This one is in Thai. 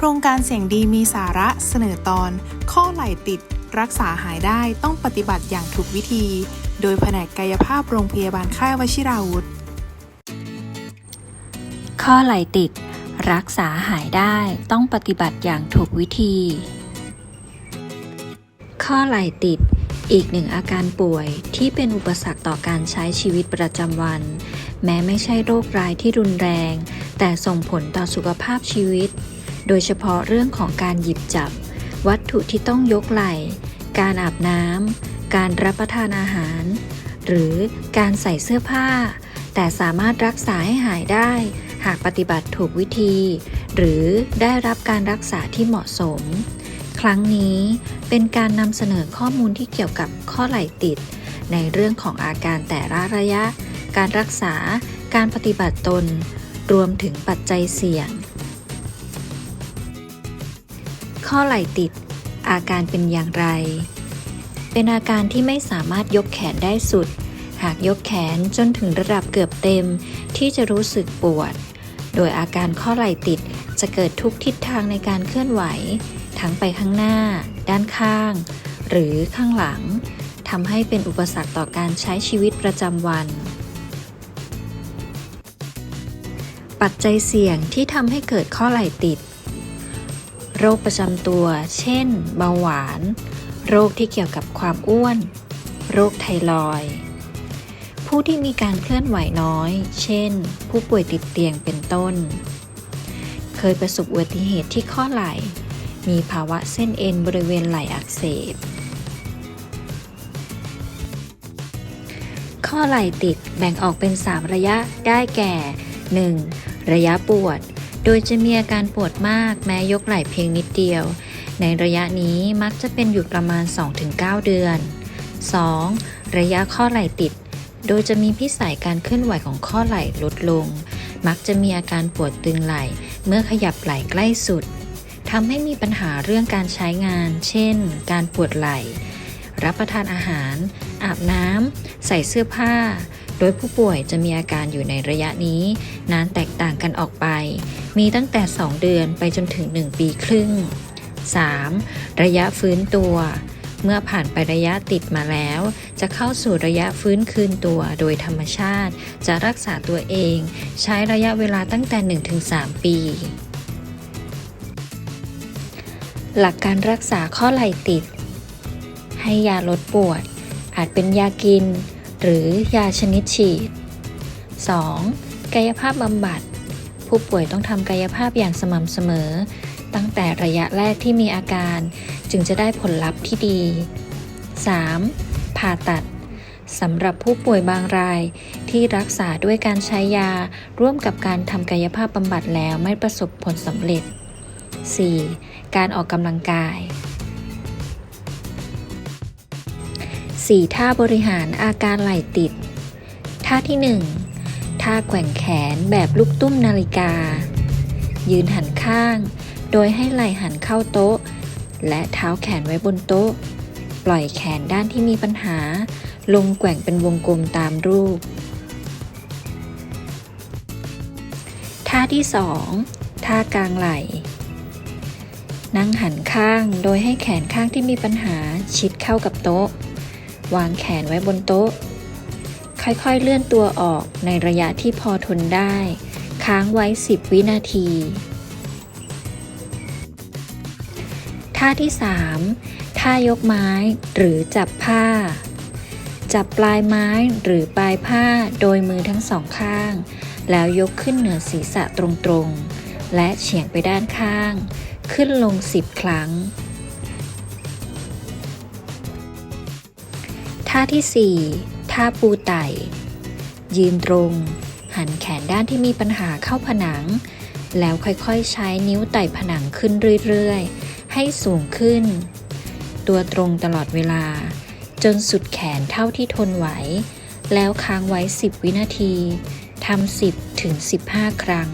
โครงการเสียงดีมีสาระเสนอตอน ข้อไหล่ติด รักษาหายได้ต้องปฏิบัติอย่างถูกวิธี โดยแผนกกายภาพโรงพยาบาลค่ายวชิราวุธ ข้อไหลติด รักษาหายได้ต้องปฏิบัติอย่างถูกวิธี ข้อไหลติด อีกหนึ่งอาการป่วยที่เป็นอุปสรรคต่อการใช้ชีวิตประจำวัน แม้ไม่ใช่โรคร้ายที่รุนแรง แต่ส่งผลต่อสุขภาพชีวิต โดยเฉพาะเรื่องของการหยิบจับ วัตถุที่ต้องยกไหล่ การอาบน้ำ การรับประทานอาหาร หรือการใส่เสื้อผ้า แต่สามารถรักษาให้หายได้ หากปฏิบัติถูกวิธี หรือได้รับการรักษาที่เหมาะสม ครั้งนี้เป็นการนำเสนอข้อมูลที่เกี่ยวกับข้อไหล่ติด ในเรื่องของอาการแต่ละระยะ การรักษา การปฏิบัติตน รวมถึงปัจจัยเสี่ยง ข้อไหล่ติด อาการเป็นอย่างไร เป็นอาการที่ไม่สามารถยกแขนได้สุด หากยกแขนจนถึงระดับเกือบเต็มที่จะรู้สึกปวด โดยอาการข้อไหล่ติดจะเกิดทุกทิศทางในการเคลื่อนไหว ทั้งไปข้างหน้า ด้านข้าง หรือข้างหลังทำให้เป็นอุปสรรคต่อการใช้ชีวิตประจำวัน ปัจจัยเสี่ยงที่ทำให้เกิดข้อไหล่ติด โรคประจำตัว เช่น เบาหวาน โรคที่เกี่ยวกับความอ้วน โรคไทรอยผู้ที่มีการเคลื่อนไหวน้อย เช่น ผู้ป่วยติดเตียงเป็นต้น เคยประสบอุบัติเหตุที่ข้อไหล่ มีภาวะเส้นเอ็นบริเวณไหล่อักเสบ ข้อไหล่ติดแบ่งออกเป็น 3 ระยะได้แก่ 1. ระยะปวด โดยจะมีอาการปวดมากแม้ยกไหล่เพียงนิดเดียว ในระยะนี้มักจะเป็นอยู่ประมาณ 2-9 เดือน 2. ระยะข้อไหล่ติด โดยจะมีพิสัยการเคลื่อนไหวของข้อไหล่ลดลง มักจะมีอาการปวดตึงไหล่ เมื่อขยับไหล่ใกล้สุดทำให้มีปัญหาเรื่องการใช้งาน เช่น การปวดไหล่ รับประทานอาหาร อาบน้ำ ใส่เสื้อผ้า โดยผู้ป่วยจะมีอาการอยู่ในระยะนี้ นานแตกต่างกันออกไป มีตั้งแต่ 2 เดือนไปจนถึง 1 ปีครึ่ง 3. ระยะฟื้นตัว เมื่อผ่านไประยะติดมาแล้ว จะเข้าสู่ระยะฟื้นคืนตัวโดยธรรมชาติ จะรักษาตัวเอง ใช้ระยะเวลาตั้งแต่ 1-3 ปีหลักการรักษาข้อไหล่ติด ให้ยาลดปวด อาจเป็นยากิน หรือยาชนิดฉีด 2. กายภาพบำบัด ผู้ป่วยต้องทำกายภาพอย่างสม่ำเสมอ ตั้งแต่ระยะแรกที่มีอาการจึงจะได้ผลลัพธ์ที่ดี 3. ผ่าตัดสำหรับผู้ป่วยบางรายที่รักษาด้วยการใช้ยาร่วมกับการทำกายภาพบำบัดแล้วไม่ประสบผลสำเร็จ 4. การออกกำลังกาย 4. ท่าบริหารอาการไหล่ติด ท่าที่ 1 ท่าแกว่งแขนแบบลูกตุ้มนาฬิกา ยืนหันข้าง โดยให้ไหล่หันเข้าโต๊ะ และเท้าแขนไว้บนโต๊ะ ปล่อยแขนด้านที่มีปัญหา ลงแกว่งเป็นวงกลมตามรูป ท่าที่ 2 ท่ากลางไหล่นั่งหันข้างโดยให้แขนข้างที่มีปัญหาชิดเข้ากับโต๊ะ วางแขนไว้บนโต๊ะ ค่อยๆเลื่อนตัวออกในระยะที่พอทนได้ ค้างไว้ 10 วินาที ท่าที่ 3 ท่ายกไม้หรือจับผ้า จับปลายไม้หรือปลายผ้าโดยมือทั้งสองข้าง แล้วยกขึ้นเหนือศีรษะตรงๆ และเฉียงไปด้านข้าง ขึ้นลง 10 ครั้ง ท่าที่ 4 ท่าปูไต่ ยืนตรง หันแขนด้านที่มีปัญหาเข้าผนัง แล้วค่อยๆใช้นิ้วไต่ผนังขึ้นเรื่อยๆ ให้สูงขึ้น ตัวตรงตลอดเวลา จนสุดแขนเท่าที่ทนไหว แล้วค้างไว้ 10 วินาทีทำ10ถึง15 ครั้ง